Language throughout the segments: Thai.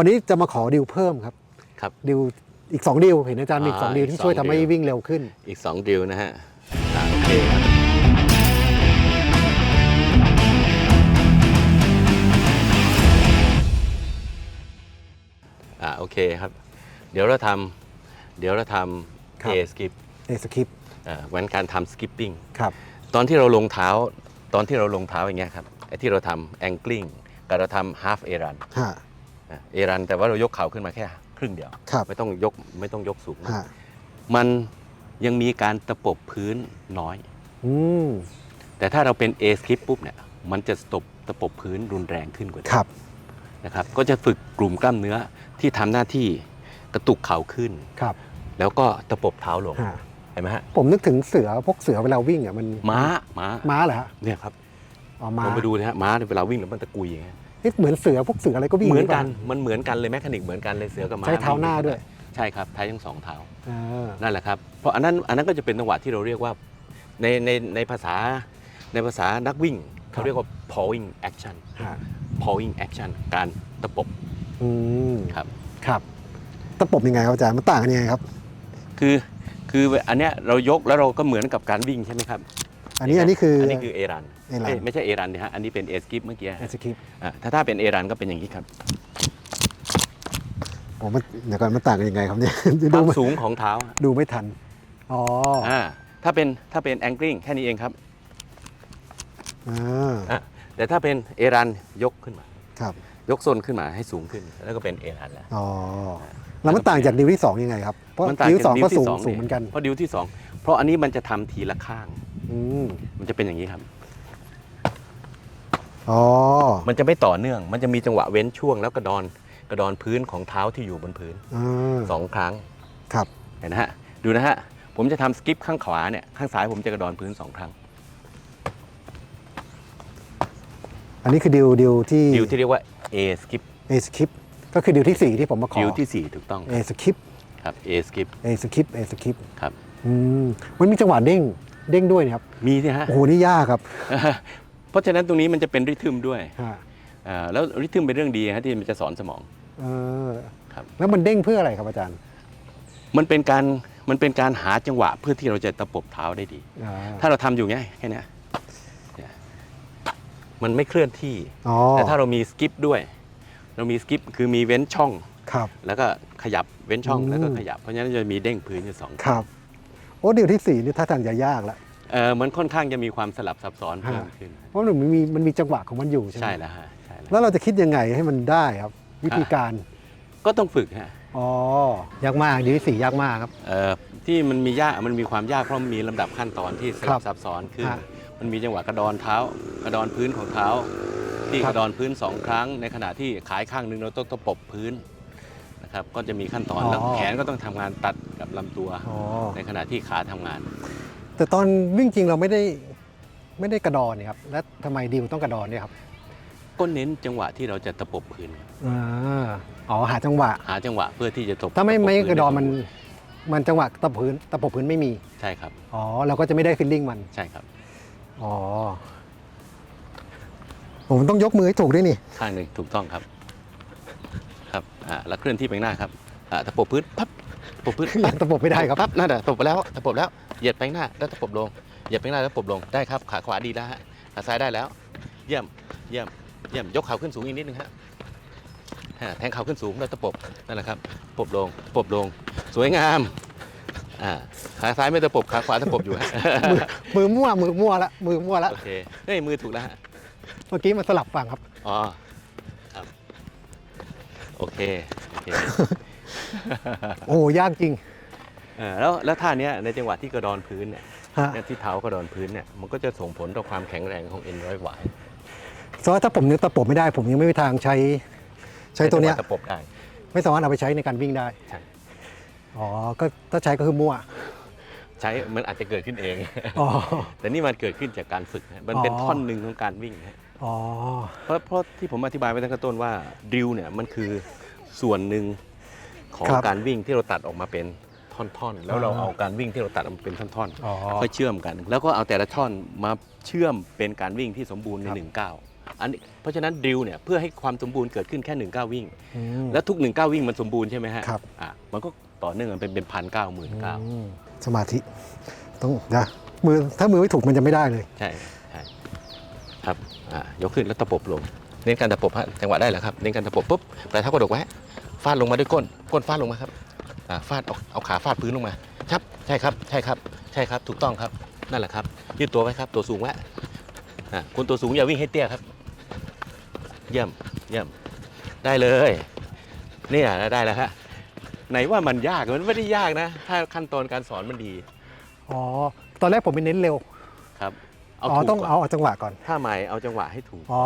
วันนี้จะมาขอดิวเพิ่มครับครับดิวอีก2ดิวเห็นอาจารย์มีอีกสองอ่าดิวอีกที่สองช่วยทำให้ดิววิ่งเร็วขึ้น อีก 2 ดิวนะฮะอ่าโอเคครับอ่าโอเคครับ เดี๋ยวเราทำเดี๋ยวเราทครัำบ A skip เอสคริปอ่าวันการทำ skipping ครับ ตอนที่เราลงเท้าตอนที่เราลงเท้าอย่างเงี้ยครับไอ้ที่เราทำ angling กับเราทำ half a run ฮะ เอรันแต่ว่าเรายกเข่าขึ้นมาแค่ครึ่งเดียว ครับ ไม่ต้องยกไม่ต้องยกสูงมากฮะมันยังมีการตะปบพื้นน้อย อืมแต่ถ้าเราเป็น A skip ปุ๊บเนี่ยมันจะตบตะปบพื้นรุนแรงขึ้นกว่าเดิม ครับ นะครับก็จะฝึกกลุ่มกล้ามเนื้อที่ทำหน้าที่กระตุกเข่าขึ้น ครับแล้วก็ตะปบเท้าลงฮะเห็นไหมฮะผมนึกถึงเสือพวกเสือเวลาวิ่งอะมันม้าม้าม้าเหรอฮะเนี่ยครับอ๋อม้าลองไปดูนะฮะม้าเนี่ยเวลาวิ่งแล้วมันตะกุยอย่างเงี้ย เอ๊ะเหมือนเสือพวกเสืออะไรก็วิ่งเหมือนกันรืปล่ามันเหมือนกันเลยแมคานิกเหมือนกันเลยเสือกับม้าใช้เท้าหน้าด้วย ใช่ครับใช้ทั้งสองเท้าอ่านั่นแหละครับเพราะอันนั้นอันนั้นก็จะเป็นจังหวะที่เราเรียกว่าในในในภาษาในภาษานักวิ่งเขาเรียกว่า pawing action ฮะ pawing action การตะปบอืมครับครับตะปบยังไงครับอาจารย์มันต่างกันยังไงครับ คือคืออันเนี้ยเรายกแล้วเราก็เหมือนกับการวิ่งใช่ไหมครับ อันนี้อันนี้คืออัอันนี้คือเอรัน A run ไม่ใช่เอรันนะฮะอันนี้เป็นเอสกิปเมื่อกี้เอสคริปอะถ้าถ้าเป็นเอรันก็เป็นอย่างนี้ครับโอ้มันเดี๋ยวก่อนมันต่างกันยังไงครับเนี่ยคดูวามไม่สูงของเท้าดูไม่ทันอ๋ออ่าถ้าเป็นถ้าเป็นแองกิ้งแค่นี้เองครับอ่าอะแต่ถ้าเป็นเอรันยกขึ้นมาครับยกส้นขึ้นมาให้สูงขึ้น แล้วก็เป็นเอรันแล้วอ๋อแล้วมันต่างจากดิวที่สองยังไงครับเพราะมันต่างดิวจากสองดิก็วที่สูงสองสูงเหมือนกันเพราะดิวที่สองเพราะอันนี้มันจะทำทีละข้าง อืมมันจะเป็นอย่างนี้ครับ อ๋อ มันจะไม่ต่อเนื่อง มันจะมีจังหวะเว้นช่วงแล้วกระดอนกระดอนพื้นของเท้าที่อยู่บนพื้นอ่าสองครั้งครับ เห็นนะฮะดูนะฮะผมจะทำสกิปข้างขวาเนี่ยข้างซ้ายผมจะกระดอนพื้นสองครั้งอันนี้คือดิวดิวที่ดิวที่เรียกว่า A skip เอสคริปก็คือดิวที่สี่ที่ผมมาขอดิวที่สี่ถูกต้องเอสคริปครับ A skip เอสคริปเอสคริปครับ อืมมันมีจังหวะเด้ง เด้งด้วยนะครับมีสิฮะ โอ้โหนี่ยากครับเพราะฉะนั้นตรงนี้มันจะเป็นริทึมด้วยฮะอ่าแล้วริทึมเป็นเรื่องดีฮะที่มันจะสอนสมอง เออครับ แล้วมันเด้งเพื่ออะไรครับอาจารย์มันเป็นการมันเป็นการหาจังหวะเพื่อที่เราจะตะปบเท้าได้ดี อ่าถ้าเราทำอยู่เงี้ยแค่เนี้ยเนี่ยมันไม่เคลื่อนที่ อ๋อแต่ถ้าเรามีสกิปด้วย เรามีสกิปคือมีเว้นช่อง ครับ แล้วก็ขยับเว้นช่องอืม แล้วก็ขยับ เพราะฉะนั้นจะมีเด้งพื้นอยู่สองครับ โอ้ดิวที่สี่นี่ท่าทางจะยากละเออมันค่อนข้างจะมีความสลับซับซ้อนเพิ่มขึ้น เพราะมันมีมันมีจังหวะของมันอยู่ใช่ไหมใช่แล้วฮะใช่แล้วแล้วเราจะคิดยังไงให้มันได้ครับ วิธีการก็ต้องฝึกฮะอ๋อยากมากดิวที่สี่ยากมากครับ เอ่อที่มันมียากมันมีความยากเพราะมันมีลำดับขั้นตอนที่สครัลับบซับซ้อนขึ้น ฮะมันมีจังหวะกระดอนเท้า กระดอนพื้นของเท้า ที่ครักบระดอนพื้นสองครั้ง ในขณะที่ขายข้างหนึ่งเราต้องตะปบพื้น นะครับก็จะมีขั้นตอนแล้วแขนก็ต้องทำงานตัดกับลำตัว อ๋อในขณะที่ขาทำงาน แต่ตอนวิ่งจริงเราไม่ได้ไม่ได้กระดอนนี่ครับแล้วทำไมดิวต้องกระดอนเนี่ยครับก็เน้นจังหวะที่เราจะตะปบพื้นอ่าอ๋อหาจังหวะ หาจังหวะเพื่อที่จะตบถ้าไม่ตบไม่พื้กระดอนมันใจังหวมันจังหวะตะปบพื้นตะปบพื้นไม่มีใช่ครับอ๋อเราก็จะไม่ได้ฟิลลิ่งมันใช่ครับอ๋อผมต้องยกมือให้ถูกด้วยนี่ข้างหนึ่งถูกต้องครับ ครับอ่าแล้วเคลื่อนที่ไปข้างหน้าครับอ่าตะปบพื้นปั๊บตะปบพื้น ยังตะปบไม่ได้ครับ ปั๊บนั่นแหละตะปบแล้วตะปบแล้วเหยียดไปข้างหน้าแล้วตะปบลงเหยียดไปข้างหน้าแล้วตะปบลงได้ครับขาขวาดีแล้วฮะขาซ้ายได้แล้ว เยี่ยมเยี่ยมเยี่ยมยกเข่าขึ้นสูงอีกนิดนึงฮะอ่าแทงเข่าขึ้นสูงแล้วตะปบนั่นแหละครับตะปบลงตะปบลง สวยงามอ่าขาซ้ายไม่ตะปบขาขวาตะปบอยู่ฮะมือมั่วมือมั่วละมือมั่วละโอเคเฮ้ยมือถูกแล้วฮะเมื่อกี้มันสลับฝั่งครับอ๋อครับ โอเคโอเคโอ้โหยากจริง เออแล้วแล้วท่าเนี้ยในจังหวะที่กระดอนพื้นเนี่ยฮะ เนี่ยที่เท้ากระดอนพื้นเนี่ยมันก็จะส่งผลต่อความแข็งแรงของเอ็นร้อยหวายเพราะว่าถ้าผมนึกตะปบไม่ได้ ผมยังไม่มีทางใช้ ใช้ตัวเนี้ยตะปบได้ ไม่สามารถเอาไปใช้ในการวิ่งได้ ใช่ อ๋อ ก็ถ้าใช้ก็คือมั่ว ใช้มันอาจจะเกิดขึ้นเอง อ๋อ แต่นี่มันเกิดขึ้นจากการฝึกนะมันเป็นอ๋อ ท่อนหนึ่งของการวิ่งนะ อ๋อเพราะเพราะที่ผมอธิบายไปตั้งแต่ต้นว่าดิวเนี่ยมันคือส่วนหนึ่งของครับการวิ่งที่เราตัดออกมาเป็นท่อนๆ แล้วเราอ่า เอาการวิ่งที่เราตัดออกมาเป็นท่อนอ๋อ ๆค่อยเชื่อมกัน แล้วก็เอาแต่ละท่อนมาเชื่อมเป็นการวิ่งที่สมบูรณ์ในครับ หนึ่งก้าวอันนี้เพราะฉะนั้นดิวเนี่ยเพื่อให้ความสมบูรณ์เกิดขึ้นแค่หนึ่งก้าววิ่ง อืม แล้วทุกหนึ่งก้าววิ่งมันสมบูรณ์ใช่ไหมฮะครับ อะมันก็ต่อเนื่องกันเป็นเป็นพันเก้าหมื่นเก้าอืมสมาธิ ต้องนะมือถ้ามือไม่ถูกมันจะไม่ได้เลย ใช่ใช่ครับอะ ยกขึ้นแล้วตะปบลง เน้นการตะปบฮะจังหวะได้แล้วครับ เน้นการตะปบปุ๊บปลายเท้ากระดกไว้ฟาดลงมาด้วยก้น ก้นฟาดลงมาครับฟาดเอาเอาขาฟาดพื้นลงมาครับใช่ครับ ใช่ครับ ใช่ครับ ถูกต้องครับ นั่นแหละครับ ยืดตัวไว้ครับ ตัวสูงไว้อะคุณตัวสูงอย่าวิ่งให้เตี้ยครับ เยี่ยม เยี่ยม ได้เลย เนี่ยได้แล้วฮะ ไหนว่ามันยาก มันไม่ได้ยากนะ ถ้าขั้นตอนการสอนมันดี อ๋อ ตอนแรกผมไปเน้นเร็ว ครับอ๋อถูกต้องก่นเอาเอาจังหวะก่อน ถ้าใหม่เอาจังหวะให้ถูกอ๋อ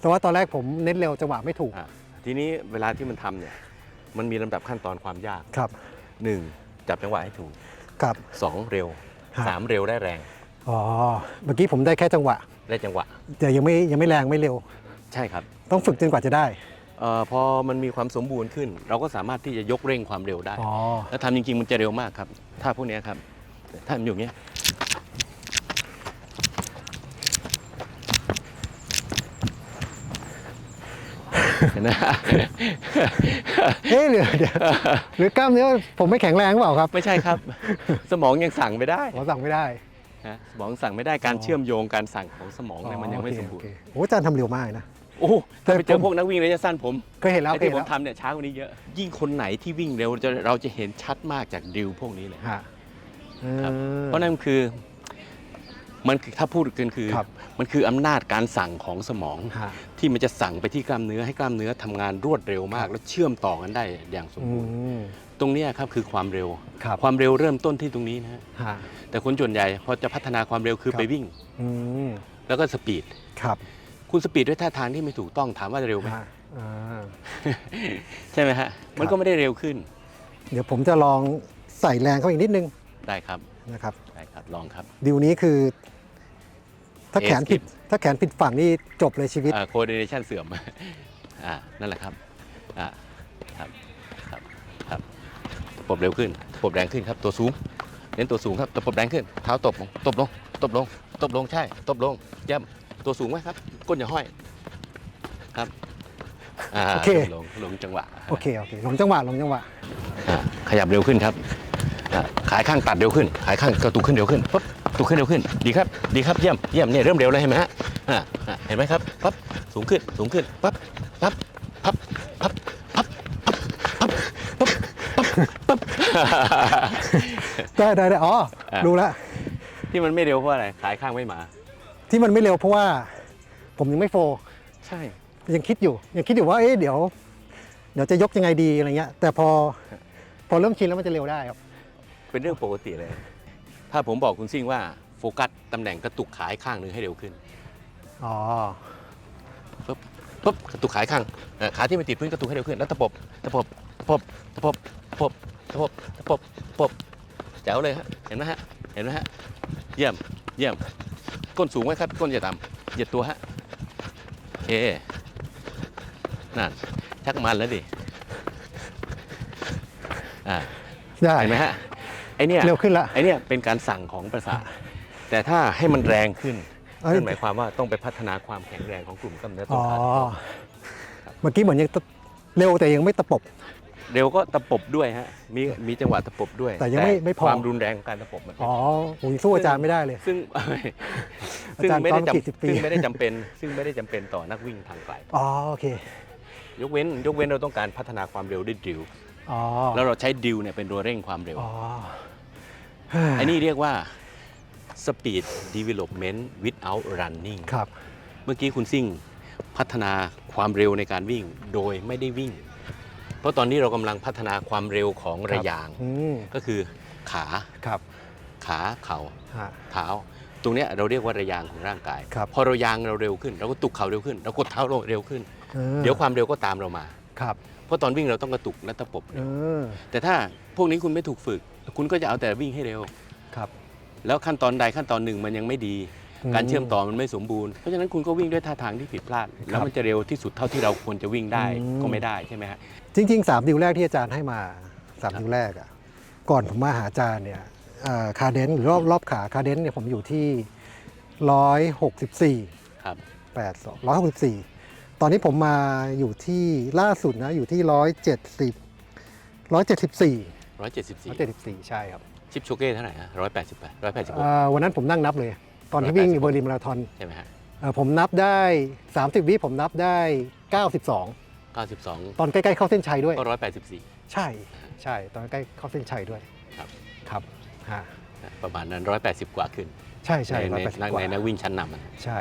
แต่ว่าตอนแรกผมเน้นเร็วจังหวะไม่ถูก อะทีนี้เวลาที่มันทำเนี่ยมันมีลำดับขั้นตอนความยาก ครับ 1. จับจังหวะให้ถูก ครับ 2. เร็ว ฮะ 3. เร็วได้แรงอ๋อ เมื่อกี้ผมได้แค่จังหวะ ได้จังหวะ แต่ยังไม่ยังไม่แรงไม่เร็ว ใช่ครับต้องฝึกจนกว่าจะได้ เอ่อพอมันมีความสมบูรณ์ขึ้น เราก็สามารถที่จะยกเร่งความเร็วได้ อ๋อ แล้วทำจริงๆมันจะเร็วมากครับ ถ้าพวกเนี้ยครับถ้ามันอยู่อย่างเงี้ย เห็ นไหมเอ๊ะหรือเดี๋ยวหรือกล้ามเนื้อผมไม่แข็งแรงหรือเปล่าครับไม่ใช่ครับ สมองยังสั่งไม่ได้ผมสั่งไม่ได้นะสมองสั่งไม่ได้การอ๋อเชื่อมโยงการสั่งของสมองเนี่ยมันยังไม่สมบูรณ์โอเคโอเคโอ้อาจารย์ทำเร็วมากนะ โอ้โหถ้าไปเจแต่อผมพวกนักวิ่งระยะสั้นผมเคยเห็นแล้วไอ้เคยที่เห็นผมแล้วทำเนี่ยช้ากว่านี้เยอะ ยิ่งคนไหนที่วิ่งเร็วจะเราจะเห็นชัดมากจากดิวพวกนี้เลยฮะครับออเพราะนั่นคือมันคือถ้าพูดกันคือครับมันคืออำนาจการสั่งของสมองฮะ ที่มันจะสั่งไปที่กล้ามเนื้อให้กล้ามเนื้อทำงานรวดเร็วมาก แล้วเชื่อมต่อกันได้อย่างสมอืบูรณ์ ม ตรงเนี้ยครับคือความเร็ว ครับ ความเร็วเริ่มต้นที่ตรงนี้นะฮะฮะแต่คนส่วนใหญ่พอจะพัฒนาความเร็วคือครับไปวิ่ง อืมแล้วก็สปีด ครับคุณสปีดด้วยท่าทางที่ไม่ถูกต้องถามว่าเร็วไหม ฮะอ่า ใช่ไหมฮะ มันก็ไม่ได้เร็วขึ้น เดี๋ยวผมจะลองใส่แรงเข้าอีกนิดนึงได้ครับ นะครับ ได้ครับ ลองครับ ดิวนี้คือ ถ้าแขนผิด Ace ถ้าแขนผิดฝั่งนี่จบเลยชีวิตโคเดเนชันเสื่อมอ่านั่นแหละครับอ่าครับครับครับตะปบเร็วขึ้นตะปบแรงขึ้นครับตัวสูงเน้นตัวสูงครับตะปบแรงขึ้นเท้าตบลงตบลงตบลงตบลงใช่ตบลงเย่ำตัวสูงไว้ครับ ก้นอย่าห้อยครับอ่าโอเคลงลงจังหวะโอเคโอเคลงจังหวะลงจังหวะอ่าขยับเร็วขึ้นครับอ่าขายข้างตัดเร็วขึ้นขายข้างกระตุกขึ้นเร็วขึ้นปั๊บ กระตุกขึ้นเร็วขึ้น ดีครับ ดีครับ เยี่ยม เยี่ยมเนี่ยเริ่มเร็วแล้วเห็นไหมฮะอ่าอ่าเห็นไหมครับ ปั๊บ สูงขึ้น สูงขึ้น ปั๊บ ปั๊บ ปั๊บ ปั๊บ ปั๊บ ปั๊บ ปั๊บ ปั๊บ ปั๊บ ได้ได้ได้อ๋อ อะ รู้แล้ว ที่มันไม่เร็วเพราะอะไร ขายข้างไม่มา ที่มันไม่เร็วเพราะว่า ผมยังไม่โฟร์ใช่ ยังคิดอยู่ ยังคิดอยู่ว่า เอ๊ะเดี๋ยว เดี๋ยวจะยกยังไงดีอะไรเงี้ย แต่พอ พอเริ่มชินแล้วมันจะเร็วได้ครับ เป็นเรื่องปกติเลย ถ้าผมบอกคุณซิ่งว่าโฟกัสตำแหน่งกระตุกขายข้างหนึ่งให้เร็วขึ้นอ๋อปุ๊บกระตุกขายข้างเอ่อขาที่ไม่ติดพื้นกระตุกให้เร็วขึ้น แล้วตะปบตะปบตะปบตะปบตะปบตะปบตะปบตะปบแจ๋วเลยฮะเห็นไหมฮะเห็นไหมฮะเยี่ยมเยี่ยมก้นสูงไว้ครับก้นอย่าต่ำเหยียดตัวฮะโอเคนั่นชักมันแล้วดิอ่าได้ เห็นไหมฮะไอ เนี้ยเร็วขึ้นละไอเนี้ยเป็นการสั่งของประสาทแต่ถ้าให้มันแรงขึ้นเอ้ยนั่นหมายความว่าต้องไปพัฒนาความแข็งแรงของกลุ่มกล้ามเนื้อต้อ๋นอขาเมื่อกี้เหมือนยังตะเร็วแต่ยังไม่ตะปบ เร็วก็ตะปบด้วยฮะมีมีจังหวะตะปบด้วย แต่ยังไม่ไม่พอความรุนแรงของการตะปบมันอ๋อผมสู้อาจารย์ไม่ได้เลย ซึ่งอาซึ่งจารย์ไม่ได้ต้องกี่สิบจำปีซึ่งไม่ได้จำเป็น ซึ่งไม่ได้จำเป็นต่อนักวิ่งทางไกลอ๋อโอเค ยกเว้นยกเว้นเราต้องการพัฒนาความเร็วด้วยดิวอ๋อแล้วเราใช้ดิวเนี่ยเป็นตัวเร่งความเร็ว อ๋ออันนี้เรียกว่า speed development without running ครับ เมื่อกี้คุณซิ่งพัฒนาความเร็วในการวิ่งโดยไม่ได้วิ่ง เพราะตอนนี้เรากำลังพัฒนาความเร็วของระยาง อืมก็คือขาครับขาเข่าฮะ เท้า ตรงเนี้ยเราเรียกว่าระยางของร่างกาย ครับ พอเรายางเราเร็วขึ้น เราก็ตุกเข่าเร็วขึ้น เรากดเท้าลงเร็วขึ้นออเดี๋ยวความเร็วก็ตามเรามา ครับ เพราะตอนวิ่งเราต้องกระตุกและตะปบ เออแต่ถ้าพวกนี้คุณไม่ถูกฝึก คุณก็จะเอาแต่วิ่งให้เร็ว ครับ แล้วขั้นตอนใดขั้นตอนหนึ่งมันยังไม่ดีการเชื่อมต่อมันไม่สมบูรณ์ เพราะฉะนั้นคุณก็วิ่งด้วยท่าทางที่ผิดพลาด แล้วมันจะเร็วที่สุดเท่าที่เราควรจะวิ่งได้อืม ก็ไม่ได้ใช่ไหมฮะ จริงๆสามดิวแรกที่อาจารย์ให้มาสามครับดิวแรกอะก่อนผมมาหาอาจารย์เนี่ยคาเดนหรือรอบรอบขาคาเดนเนี่ยผมอยู่ที่ร้อยหกสิบสี่ครับ 8 2 164 ตอนนี้ผมมาอยู่ที่ล่าสุดนะอยู่ที่170 174 174 174ใช่ครับ ชิปโชเก้เท่าไหร่ฮะ188 186อ่าวันนั้นผมนั่งนับเลย ตอนที่วิ่ง186เบอร์ลินมาราธอนใช่ไหมฮะเอ่อผมนับได้ 30 วิผมนับได้ 92 92 ตอนใกล้ๆเข้าเส้นชัยด้วยก็184 ใช่ใช่ตอนใกล้เข้าเส้นชัยด้วยครับครับฮะประมาณนั้น 180 กว่าขึ้น ใช่ใช่ในร้อยในแปดสิบนักกว่าในนักวิ่งชั้นนำอะใช่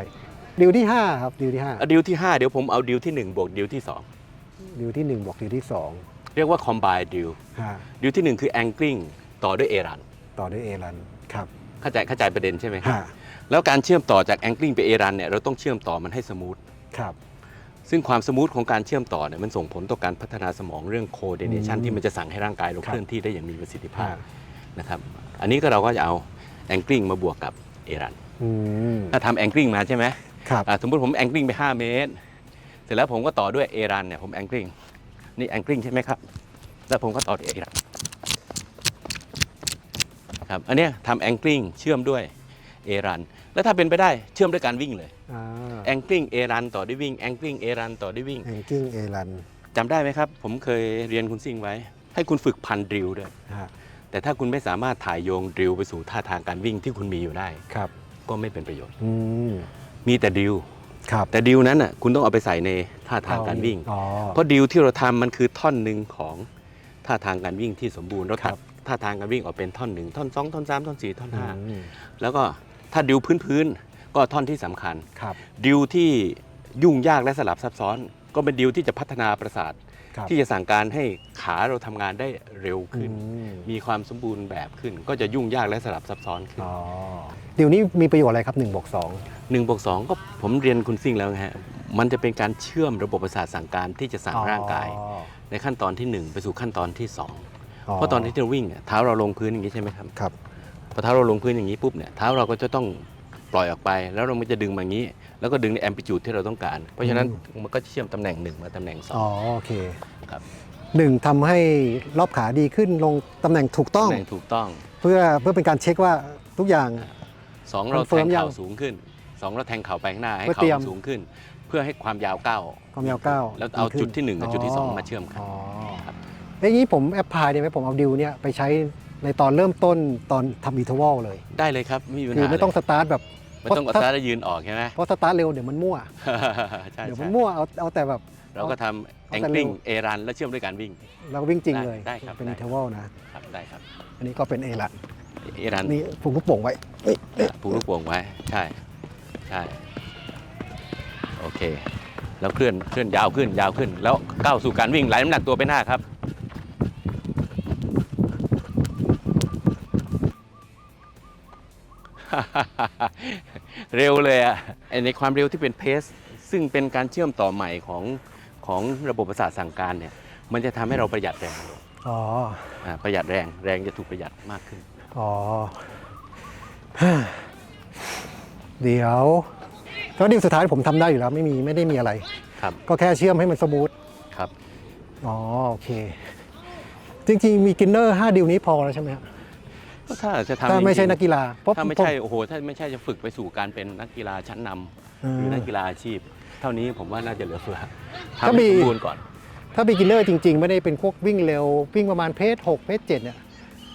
ดิวที่5ครับดิวที่เอาดิวที่ 5 เดี๋ยวผมเอาดิวที่ 1 บวกดิวที่5ดิวที่1บอกดิวที่2 เรียกว่า combine ดิว2ฮะดิวที่ 1 คือ angling ต่อด้วยเอรันต่อด้วยเอรันครับเข้าใจเข้าใจประเด็นใช่ไหมครับ ฮะแล้วการเชื่อมต่อจาก angling ไปเอรันเนี่ยเราต้องเชื่อมต่อมันให้สมูท ครับซึ่งความสมูทของการเชื่อมต่อเนี่ยมันส่งผลต่อการพัฒนาสมองเรื่อง coordination อืมที่มันจะสั่งให้ร่างกายเราครับเคลื่อนที่ได้อย่างมีประสิทธิภาฮะพนะครับ อันนี้ก็เราก็จะเอา angling มาบวกกับเอรัน อืมถ้าทำ angling มาใช่ไหม ครับอ่าสมมติผม angling ไป 5 เมตร เสร็จแล้วผมก็ต่อด้วยเอรันเนี่ยผม angling นี่ angling ใช่ไหมครับ แล้วผมก็ต่อด้วยเอรันครับอันเนี้ยทำ angling เชื่อมด้วยเอรันแล้วถ้าเป็นไปได้เชื่อมด้วยการวิ่งเลยอ่า angling เอรันต่อด้วยวิ่ง angling เอรันต่อด้วยวิ่งแองกิ้งเอรันจำได้ไหมครับ ผมเคยเรียนคุณซิ่งไว้ ให้คุณฝึกพันดริลด้วยฮะแต่ถ้าคุณไม่สามารถถ่ายโยงดริลไปสู่ท่าทางการวิ่งที่คุณมีอยู่ได้ครับ ก็ไม่เป็นประโยชน์อื มมีแต่ดริลครับแต่ดริลนั้นน่ะคุณต้องเอาไปใส่ในท่าทางการวิ่ง อ๋อ เพราะดริลที่เราทำมันคือท่อนหนึ่งของท่าทางการวิ่งที่สมบูรณ์เราครัตัดบ ท่าทางการวิ่งออกเป็นท่อนหนึ่งท่อนสองท่อนสามท่อนสี่ท่อนห้าอืมแล้วก็ถ้าดริลพื้นๆก็ท่อนที่สำคัญ ครับ ดิวที่ยุ่งยากและสลับซับซ้อน ก็เป็นดิวที่จะพัฒนาประสาท ครับที่จะสั่งการให้ขาเราทำงานได้เร็วขึ้น อืมมีความสมบูรณ์แบบขึ้น ก็จะยุ่งยากและสลับซับซ้อนขึ้นอ๋อเดี๋ยวนี้มีประโยชน์อะไรครับ1บวก2 หนึ่งบวกสองก็ผมเรียนคุณซิ่งแล้วนะฮะมันจะเป็นการเชื่อมระบบประสาทสั่งการที่จะสั่งร่างกาย ในขั้นตอนที่1ไปสู่ขั้นตอนที่2เพราะตอนที่เราวิ่งเนี่ยเท้าเราลงพื้นอย่างนี้ใช่ไหมครับ ครับ พอเท้าเราลงพื้นอย่างนี้ปุ๊บเนี่ยเท้าเราก็จะต้อง ปล่อยออกไป แล้วเรามันจะดึงมาอย่างนี้ แล้วก็ดึงในแอมพลิจูดที่เราต้องการ เพราะฉะนั้นมันก็จะเชื่อมตำแหน่งหนึ่งมาตำแหน่งสออ๋องโอเคครับ หนึ่งทำให้รอบขาดีขึ้นลงตำแหน่งถูกต้อง ตำแหน่งถูกต้องเพื่อเพื่อเป็นการเช็คว่าทุกอย่าง สองเราคอนเฟิแทร์มงยัเข่างสูงขึ้นสองเราแทงเข่าไปข้างหน้าให้เพื่อเข่าเตรียม มันสูงขึ้น เพื่อให้ความยาวก้าวความยาวก้าวแล้วเอาขึ้นจุดที่หนึ่งกับจุดที่สองมาเชื่อมกัน อ๋อครับแล้วอย่างนี้ผมแอปพลายได้ไหมผมเอาดิวเนี่ยไปใช้ในตอนเริ่มต้นตอนทำอินเทอร์วัลเลย ได้เลยครับไม่มีปัญคือหาไม่ต้องเลยสตาร์ทแบบ ไม่ต้องกดเพราะซ้ายแล้วยืนออกใช่ไหมเพราะสตาร์ทเร็วเดี๋ยวมันมั่ว ใช่เดี๋ยวใช่มันมั่วเอาเอาแต่แบบ เราก็ทำเอาแองแต่เร็กิ้งวเอรันแล้วเชื่อมด้วยการวิ่ง เราก็วิ่งจริงได้เลย ได้ครับเป็นได้อินเทอร์วัลนะครับได้ครับ อันนี้ก็เป็นเอรันเอรันนี่ผมก็โป่งไว้เอ้ยเอ้ยผูกลูกโป่งไว้ ใช่ ใช่ โอเค แล้วเคลื่อนเคลื่อนยาวขึ้นยาวขึ้น แล้วก้าวสู่การวิ่งไหลน้ำหนักตัวไปหน้าครับ เร็วเลยอะไอ้ในความเร็วที่เป็นเพสซึ่งเป็นการเชื่อมต่อใหม่ของของระบบประสาทสั่งการเนี่ย มันจะทำให้เราประหยัดแรงอ๋อ อ่าประหยัดแรง แรงจะถูกประหยัดมากขึ้น อ๋อ เดี๋ยวแล้วดิวสุดท้ายผมทำได้อยู่แล้ว ไม่มีไม่ได้มีอะไร ครับ ก็แค่เชื่อมให้มันสมูท ครับ อ๋อ โอเค จริงๆ มีกินเนอร์ 5 ดิวนี้พอแล้วใช่ไหมครับ ก็ถ้าจะทำถ้าไม่ใช่จริงๆนักกีฬาเพราะถ้าไม่ผใช่โอ้โหถ้าไม่ใช่จะฝึกไปสู่การเป็นนักกีฬาชั้นนำอืหรือมนักกีฬาอาชีพ เท่านี้ผมว่าน่าจะเหลือเฟือก็ทำมีให้สมบูรณ์ก่อน ถ้า b ิกินเนอร์จริง ๆ ไม่ได้เป็นพวกวิ่งเร็ว วิ่งประมาณเพจ6เพจ7เนี่ย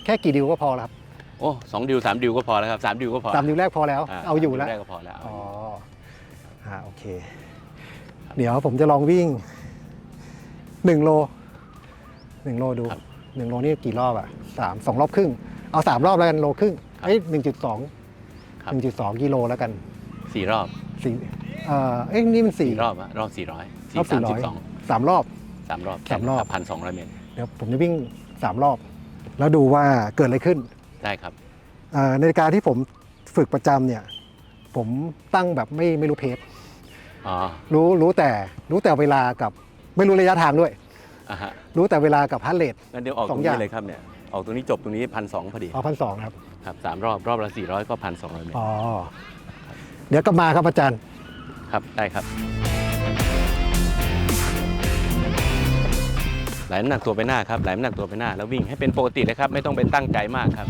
แค่กี่ดิวก็พอแล้วครับโอ้สองดิวสามดิวก็พอแล้วครับสามดิวก็พอสามดิวแรกพอแล้วเอาอยู่แล้ว สมดิแรกก็พอแล้วอ๋ออ่าโอเค เดี๋ยวผมจะลองวิ่ง1โล1โลดู1โลนี่กี่รอบอะสามสองรอบครึ่ง เอาสามรอบแล้วกันโลครึ่งเอ้ยหนึ่งจุดสองครับ หนึ่งจุดสองกิโลแล้วกันสี่รอบสี่เอ่อเอ้ยนี่มันสี่ สี่รอบอะรอบสี่ร้อยรอบสาม400สิบสองสามรอบ สามรอบสามรอบ พันสองร้อยเมตรเดี๋ยวผมจะวิ่งสามรอบ แล้วดูว่าเกิดอะไรขึ้นได้ครับ เอ่อนาฬิกาที่ผมฝึกประจำเนี่ย ผมตั้งแบบไม่ไม่รู้เพจอ๋อรู้รู้แต่รู้แต่เวลากับไม่รู้ระยะทางด้วย อะฮะรู้แต่เวลากับฮัตเรท งั้นเดี๋ยวออกสตอรงงอย่านี้งเลยครับเนี่ย ออกตรงนี้จบตรงนี้พันสองพอดีอ๋อพันสองครับครับสามรอบรอบละสี่ร้อยก็พันสองร้อยเมตรอ๋อเดี๋ยวก็มาครับอาจารย์ครับได้ครับไหลน้ำหนักตัวไปหน้าครับไหลน้ำหนักตัวไปหน้าแล้ววิ่งให้เป็นปกติเลยครับ ไม่ต้องไปตั้งใจมากครับ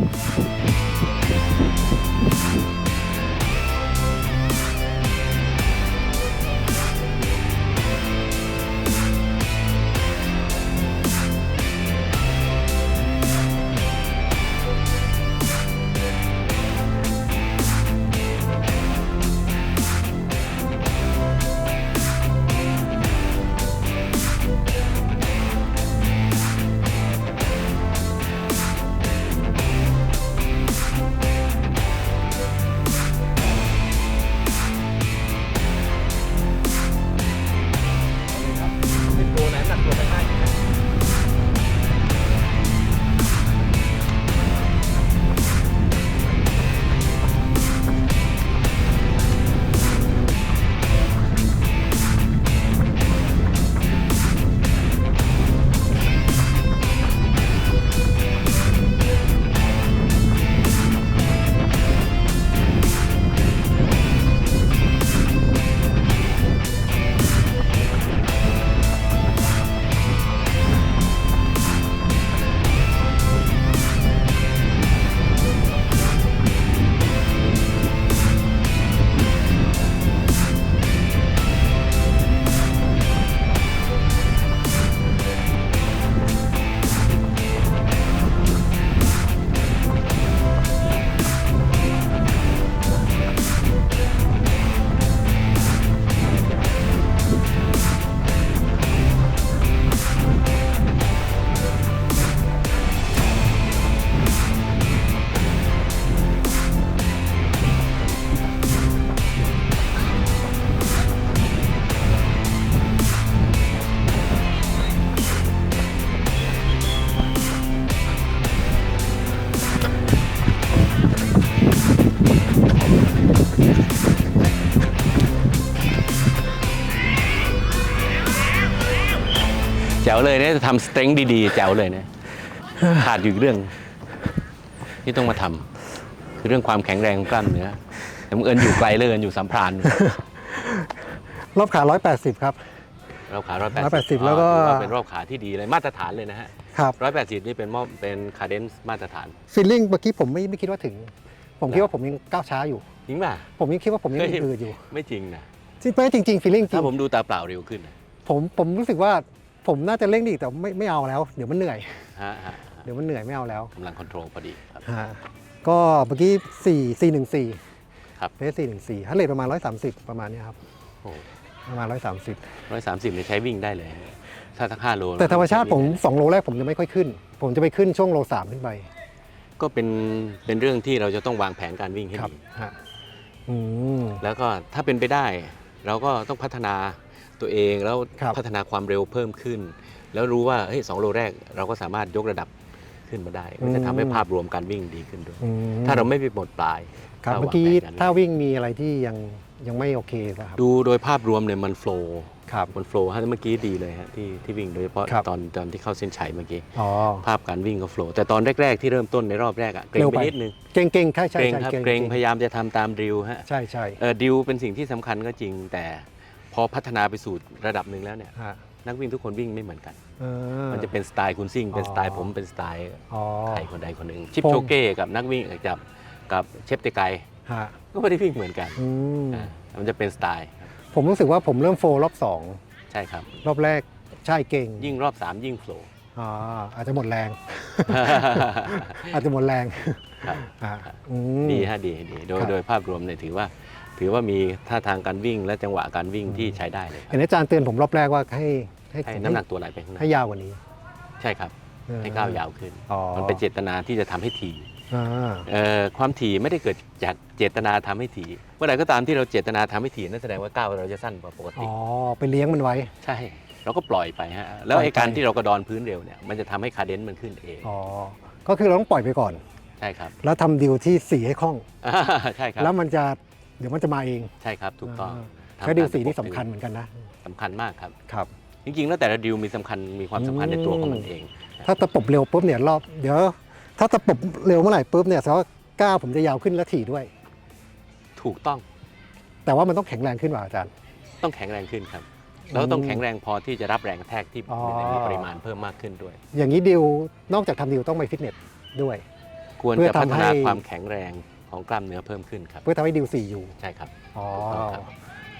ทำสเต็งดีๆแจ๋วเลยนะขาดอยู่อีกเรื่องที่ต้องมาทำคือเรื่องความแข็งแรงของกล้ามเนื้อแต่มึงเอิญอยู่ไกลเลยเอิญอยู่สัมพรานรอบขา 180 ครับ รอบขาร้อยแปด180แล้วก็เป็นรอบขาที่ดีเลยมาตรฐานเลยนะฮะครับร้อยแปดสิบนี่เป็นมอบเป็นคาเดนซ์มาตรฐานฟีลลิ่งเมื่อกี้ผมไม่ไม่คิดว่าถึง ผมคิดว่าผมยังก้าวช้าอยู่ จริงป่ะผมยังคิดว่าผมยังเฮ้ยอืดอยู่ไม่จริงนะจริงไม่จริงๆฟีลลิ่งจริถ้างผมดูตาเปล่าเร็วขึ้นนะผมผมรู้สึกว่า ผมน่าจะเร่งดีแต่ไม่ไม่เอาแล้ว เดี๋ยวมันเหนื่อยฮะฮะฮะเดี๋ยวมันเหนื่อยไม่เอาแล้วกำลังคอนโทรลพอดีครับ ฮะก็เมื่อกี้4 4 1 4ครับเพส4 1 4ฮัตเรทประมาณ 130 ประมาณเนี้ยครับโอ้ประมาณ 130 ร้อยสามสิบเนี่ยใช้วิ่งได้เลยถ้าทั้งห้าโลแต่ธรรมชาติผม 2 โลแรกผมจะไม่ค่อยขึ้น ผมจะไปขึ้นช่วงโล 3 ขึ้นไปก็เป็นเป็นเรื่องที่เราจะต้องวางแผนการวิ่งให้ครับดี ฮะอืมแล้วก็ถ้าเป็นไปได้ เราก็ต้องพัฒนา ตัวเองแล้วครับ พัฒนาความเร็วเพิ่มขึ้น แล้วรู้ว่าเฮ้ยสองโลแรกเราก็สามารถยกระดับขึ้นมาได้ มันจะทำให้ภาพรวมการวิ่งดีขึ้นด้วย อืมถ้าเราไม่ไปหมดปลายครับถ้าวางเมื่อกี้แผนการถ้าวิ่งวิ่งมีอะไรที่ยังยังไม่โอเคนะครับ ดูโดยภาพรวมเนี่ยมันโฟล์ครับ มันโฟล์ฮะเมื่อกี้ดีเลยฮะที่ที่วิ่งโดยเฉพาะครับ ตอนตอนที่เข้าเส้นชัยเมื่อกี้ อ๋อ ภาพการวิ่งก็โฟล์แต่ตอนแรก ๆ ที่เริ่มต้นในรอบแรกอะเกรงเร็วไปไป นิดนึงเก่งเก่งๆใช่ใช่เกรงใช่ครับเกรงพยายามจะทำตามดริลฮะใช่ใช่ เออดิวเป็นสิ่งที่สำคัญก็จริงแต่ พอพัฒนาไปสู่ระดับหนึ่งแล้วเนี่ยฮะนักวิ่งทุกคนวิ่งไม่เหมือนกัน เออ มันจะเป็นสไตล์คุณซิ่ง เป็นอ๋อสไตล์ผมเป็นสไตล์อ๋อ ใครคนใดคนหนึ่งชิปผม โชเก้กับนักวิ่งกับกับเชฟเตไกฮะก็ไม่ได้วิ่งเหมือนกันอืมอ่ามันจะเป็นสไตล์ครับผมรู้สึกว่าผมเริ่มโฟร์รอบสองใช่ครับ รอบแรกใช่เก่งยิ่งรอบ 3 ยิ่งโฟล์อ่าอาจจะหมดแรง อาจจะหมดแรงครับ อ่าอืม ดีฮะดีดีโดยครับ โดยภาพรวมเนี่ยถือว่า ถือว่ามีท่าทางการวิ่งและจังหวะการวิ่งที่ใช้ได้เลยครัเห็บนอาจารย์เตือนผมรอบแรกว่าให้ให้ให้น้ำหนักตัวไหลไปข้างหน้าให้ยาวกว่านี้ใช่ครับ เออให้ก้าวยาวขึ้น อ๋อมันเป็นเจตนาที่จะทำให้ถี่อ่าเอ่อความถี่ไม่ได้เกิดจากเจตนาทำให้ถี่เมื่อไหร่ก็ตามที่เราเจตนาทำให้ถี่นั่นแสดงว่าก้าวเราจะสั้นกว่าปกติ อ๋อไปเลี้ยงมันไว้ ใช่ เราก็ปล่อยไปฮะแล้วปล่อยไอ้การไปที่เรากระดอนพื้นเร็วเนี่ยมันจะทำให้คาเดนซ์มันขึ้นเองอ๋อ ก็คือเราต้องปล่อยไปก่อน ใช่ครับ แล้วทำดิวที่สีให้คล่อง ใช่ครับแล้วมันจะ เดี๋ยวมันจะมาเองใช่ครับถูกต้องาใช้ดิวสีที่สำคัญเหมือนกันนะสำคัญมากครับ ครับ จริงๆ แล้วแต่ละดิวมีสำคัญมีความสำคัญในตัวของมันเอง ถ้าตะปบเร็วปุ๊บเนี่ยรอบเดี๋ยว ถ้าตะปบเร็วเมื่อไหร่ปุ๊บเนี่ยแสดงว่าก้าวผมจะยาวขึ้นและถี่ด้วย ถูกต้องแต่ว่ามันต้องแข็งแรงขึ้นกว่าอาจารย์ ต้องแข็งแรงขึ้นครับ แล้วต้องแข็งแรงพอที่จะรับแรงกระแทกที่อ๋อ มีปริมาณเพิ่มมากขึ้นด้วย อย่างนี้ดิวนอกจากทำดิวต้องไปฟิตเนสด้วย ควรเพื่อจะพัฒทำให้ นาความแข็งแรง ของกล้ามเนื้อเพิ่มขึ้นครับ เพื่อทำให้ดิวสี่อยู่ใช่ครับ อ๋อถูกต้องครับ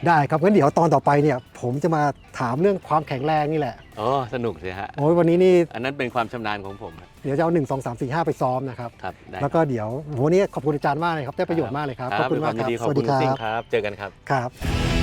ได้ครับงั้นเดี๋ยวตอนต่อไปเนี่ย ผมจะมาถามเรื่องความแข็งแรงนี่แหละโอ้สนุกสิฮะ โอ้ยวันนี้นี่อันนั้นเป็นความชำนาญของผมครับเดี๋ยวจะเอาหนึ่งสองสามสี่ห้าไปซ้อมนะครับ ครับได้แล้วก็เดี๋ยววันนี้ขอบคุณอาจารย์มากเลยครับได้ประโยชน์มากเลยครับครับขอบคุณมากด้วยครับวยินดีขอบคุณสวัสดีซิ่งครับครับ เจอกันครับ ครับ